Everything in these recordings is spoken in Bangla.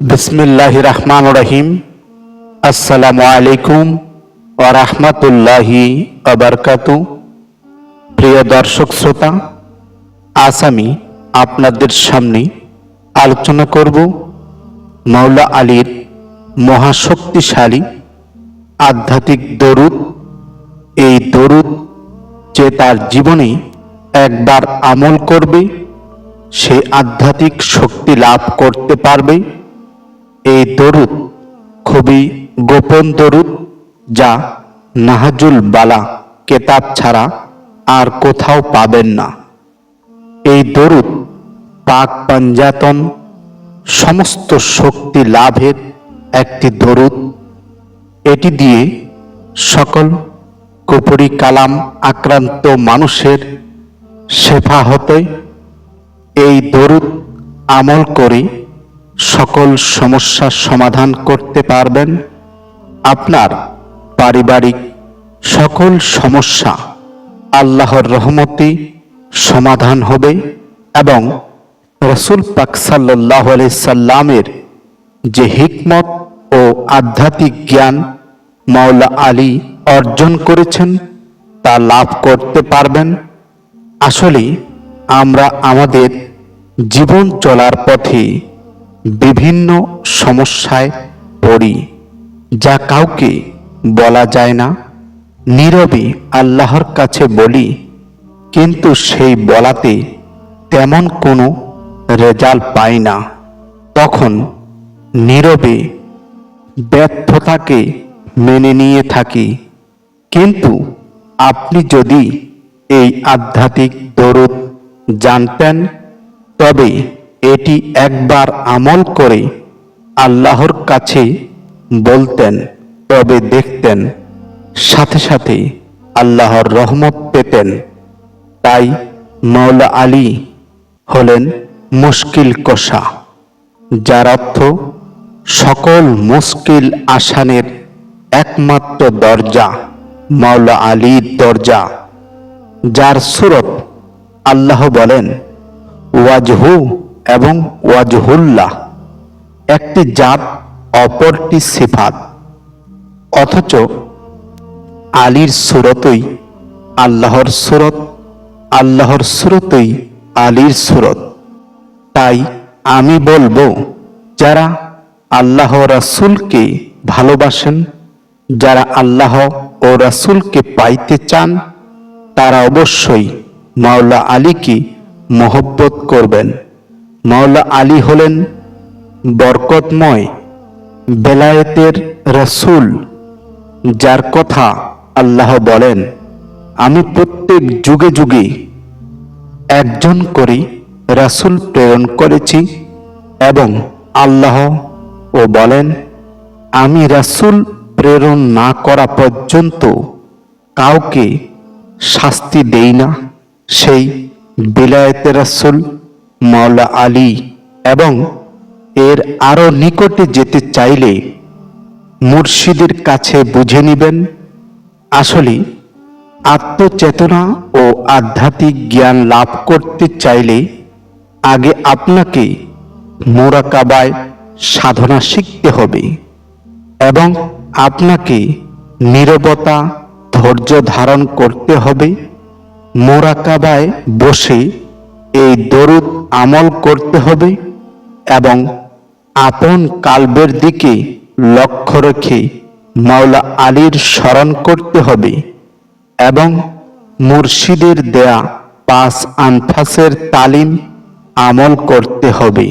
বিসমিল্লাহ রহমান রহিম আসসালামু আলাইকুম ও রহমতুল্লাহি আবরকাতু প্রিয় দর্শক শ্রোতা, আজ আমি আপনাদের সামনে আলোচনা করব মাওলা আলীর মহাশক্তিশালী আধ্যাত্মিক দরুদ। এই দরুদ যে তার জীবনে একবার আমল করবে, সে আধ্যাত্মিক শক্তি লাভ করতে পারবে। এই দরুদ খুবই গোপন দরুদ যা নাহাজুল বালা কেতাব ছাড়া আর কোথাও পাবেন না। এই দরুদ পাক পাঞ্জাতন সমস্ত শক্তি লাভের একটি দরুদ। এটি দিয়ে সকল কুপুরি কালাম আক্রান্ত মানুষের শেফা হতে এই দরুদ আমল করে সকল সমস্যার সমাধান করতে পারবেন। আপনার পারিবারিক সকল সমস্যা আল্লাহর রহমতে সমাধান হবে এবং রসুল পাক সাল্লাহ সাল্লামের যে হিকমত ও আধ্যাত্মিক জ্ঞান মাওলা আলী অর্জন করেছেন, তা লাভ করতে পারবেন। আসলে আমরা আমাদের জীবন চলার পথে বিভিন্ন সমস্যায় পড়ি, যা কাউকে বলা যায় না। নীরবে আল্লাহর কাছে বলি, কিন্তু সেই বলাতে তেমন কোনো রেজাল্ট পাই না। তখন নীরবে ব্যর্থতাকে মেনে নিয়ে থাকি। কিন্তু আপনি যদি এই আধ্যাত্মিক দরুদ জানতেন, তবে এটি একবার আমল করে আল্লাহর কাছে বলতেন, তবে দেখতেন, সাথে সাথে আল্লাহর রহমত পেতেন। তাই মৌলা আলী হলেন মুশকিল কষা, যার অর্থ সকল মুশকিল আসানের একমাত্র দরজা, মাওলা আলীর দরজা, যার সুরত আল্লাহ বলেন, ওয়াজহু এবং ওয়াজহুল্লাহ একটি জাত অপরটি সিফাত। অথচ আলীর সুরতই আল্লাহর সুরত, আল্লাহর সুরতই আলীর সুরত। তাই আমি বলব, যারা আল্লাহ রাসূলকে ভালোবাসেন, যারা আল্লাহ ও রাসূলকে পাইতে চান, তারা অবশ্যই মাওলা আলীকে মহব্বত করবেন। মাওলা আলী হলেন বরকতময় বেলায়েতের রসুল, যার কথা আল্লাহ বলেন, আমি প্রত্যেক যুগে যুগে একজন করে রাসূল প্রেরণ করেছি এবং আল্লাহ ও বলেন, আমি রাসূল প্রেরণ না করা পর্যন্ত কাউকে শাস্তি দেই না সেই বিলায়তে রাসূল মাওলা আলী এবং এর আরও নিকটে যেতে চাইলে মুর্শিদের কাছে বুঝে নিবেন, আসলে আত্মচেতনা ও আধ্যাত্মিক জ্ঞান লাভ করতে চাইলে আগে আপনাকে মোরাকাবায় সাধনা শিখতে হবে এবং আপনাকে নীরবতা, ধৈর্য ধারণ করতে হবে। মোরাকাবায় বসে এই দরুদ আমল করতে হবে এবং আপন কালবের দিকে লক্ষ্য রেখে মাওলা আলীর স্মরণ করতে হবে এবং মুর্শিদের দেয়া পাঁচ আনফাসের তালিম আমল করতে হবে।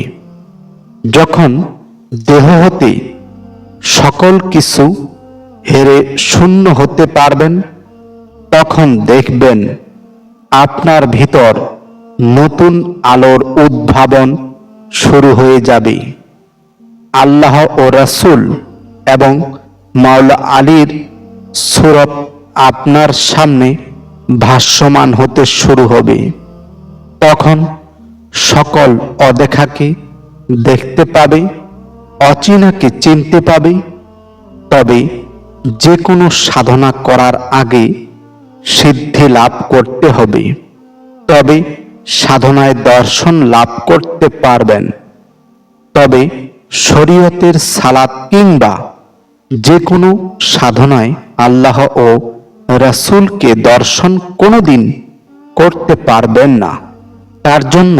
যখন দেহ হতে সকল কিছু হেরে শূন্য হতে পারবেন, তখন দেখবেন আপনার ভিতর নতুন আলোর উদ্ভাবন শুরু হয়ে যাবে। আল্লাহ ও রাসূল এবং মাওলা আলীর সুরত আপনার সামনে ভাষ্যমান হতে শুরু হবে। তখন সকল অদেখাকে দেখতে পাবে, অচিনাকে চিনতে পাবে। তবে যে কোনো সাধনা করার আগে সিদ্ধি লাভ করতে হবে। তবে সাধনায় দর্শন লাভ করতে পারবেন। তবে শরীয়তের সালাত কিংবা যে কোনো সাধনায় আল্লাহ ও রাসূলকে দর্শন কোনোদিন করতে পারবেন না। তার জন্য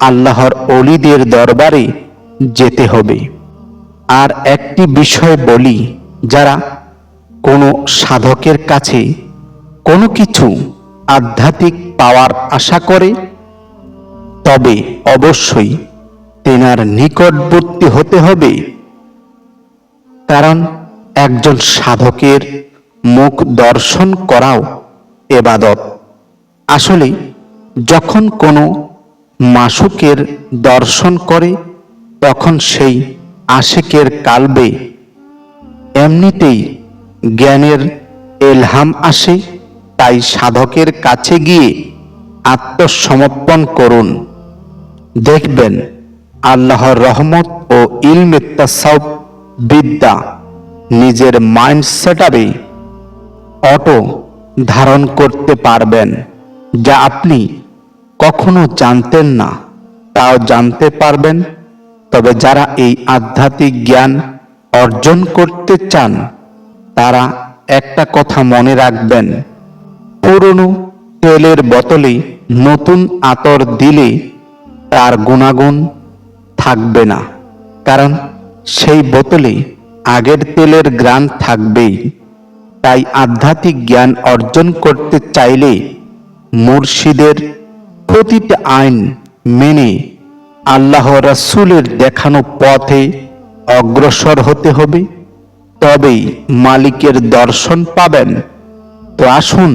আল্লাহর অলিদের দরবারে যেতে হবে। আর একটি বিষয় বলি, যারা কোনো সাধকের কাছে কোনো কিছু আধ্যাত্মিক পাওয়ার আশা করে, তবে অবশ্যই তেনার নিকটবর্তী হতে হবে। কারণ একজন সাধকের মুখ দর্শন করাও এবাদত। আসলে যখন কোনো মাসুকের দর্শন করে, তখন সেই আশেকের কালবে এমনিতেই জ্ঞানের এলহাম আসে। তাই সাধকের কাছে গিয়ে আত্মসমর্পণ করুন। দেখবেন আল্লাহর রহমত ও ইলমে তাসাউফ বিদ্যা নিজের মাইন্ড সেটআপে অটো ধারণ করতে পারবেন, যা আপনি কখনো জানতেন না। তাও জানতে পারবেন, তবে যারা এই আধ্যাত্মিক জ্ঞান অর্জন করতে চান, তারা একটা কথা মনে রাখবেন পুরনো তেলের বোতলে নতুন আতর দিলে তার গুণাগুণ থাকবে না। কারণ সেই বোতলে আগের তেলের গ্রান থাকবেই। তাই আধ্যাত্মিক জ্ঞান অর্জন করতে চাইলে মুর্শিদের প্রতিটা আইন মেনে আল্লাহ রাসূলের দেখানো পথে অগ্রসর হতে হবে। তবেই মালিকের দর্শন পাবেন। তো আসুন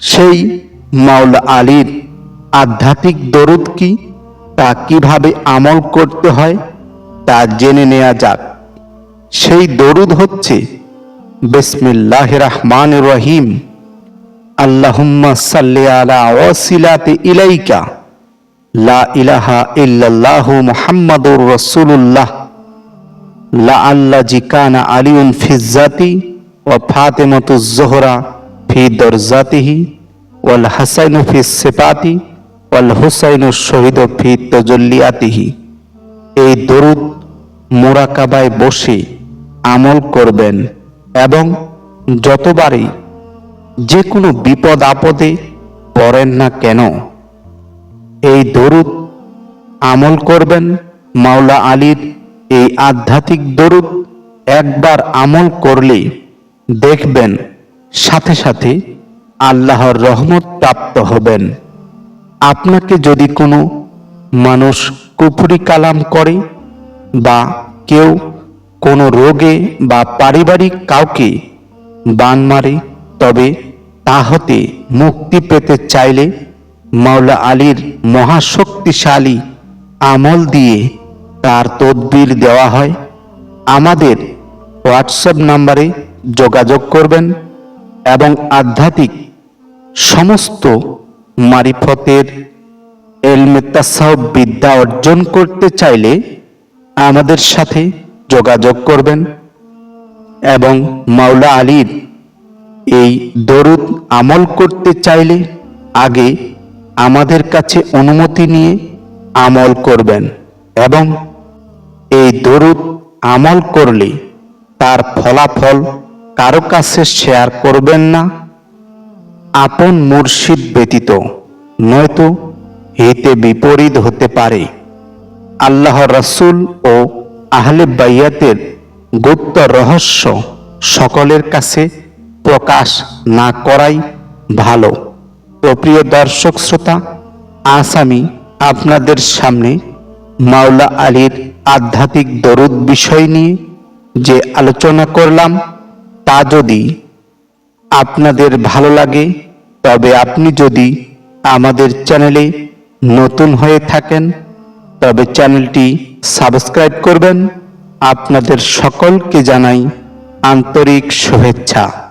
সেই মাওলা আলীর আধ্যাত্মিক দরুদ কি? তা কীভাবে আমল করতে হয়? তা জেনে নেওয়া যাক। সেই দরুদ হচ্ছে, বিসমিল্লাহ রহমান রহিম, আল্লাহুম্মা সাল্লি আলা ওয়াসিলাতে ইলাইকা, লা ইলাহা ইল্লাল্লাহু মুহাম্মাদুর রাসূলুল্লাহ লা আল্লা জিকানা আলিউন ফিজ্জাতি ওয়া ফাতেমাতু জোহরা ফি দরজাতিহি, ওয়াল হাসাইনু ফি সিফাতি, ওয়াল হুসাইনু শহীদ ফি তজল্লিয়াতিহি। এই দরুদ মোরাকাবায় বসে আমল করবেন এবং যতবারই যে কোনো বিপদ আপদে পড়েন না কেন, এই দরুদ আমল করবেন। মাওলা আলীর এই আধ্যাত্মিক দরুদ একবার আমল করলে দেখবেন সাথে সাথে আল্লাহর রহমত প্রাপ্ত হবেন। আপনাকে যদি কোনো মানুষ কুপুরি কালাম করে বা কেউ কোনো রোগে বা পারিবারিক কাউকে বান মারে, তবে তা হতে মুক্তি পেতে চাইলে মাওলা আলীর মহাশক্তিশালী আমল দিয়ে তার তদবির দেওয়া হয়। আমাদের হোয়াটসঅ্যাপ নাম্বারে যোগাযোগ করবেন। এবং আধ্যাত্মিক সমস্ত মারিফতের এলমেতাসাহ বিদ্যা অর্জন করতে চাইলে আমাদের সাথে যোগাযোগ করবেন এবং মাওলা আলীর এই দরুদ আমল করতে চাইলে আগে আমাদের কাছে অনুমতি নিয়ে আমল করবেন এবং এই দরুদ আমল করলে তার ফলাফল কারও কাছে শেয়ার করবেন না। আপন মুর্শিদ ব্যতীত, নয়তো হিতে বিপরীত হতে পারে। আল্লাহ রসুল ও আহলে বাইয়াতের গুপ্ত রহস্য সকলের কাছে প্রকাশ না করাই ভালো। তো প্রিয় দর্শক শ্রোতা, আজ আমি আপনাদের সামনে মাওলা আলীর আধ্যাত্মিক দরুদ বিষয় নিয়ে যে আলোচনা করলাম তা যদি আপনাদের ভালো লাগে, তবে আপনি যদি আমাদের চ্যানেলে নতুন হয়ে থাকেন, তবে চ্যানেলটি সাবস্ক্রাইব করবেন। আপনাদের সকলকে জানাই আন্তরিক শুভেচ্ছা।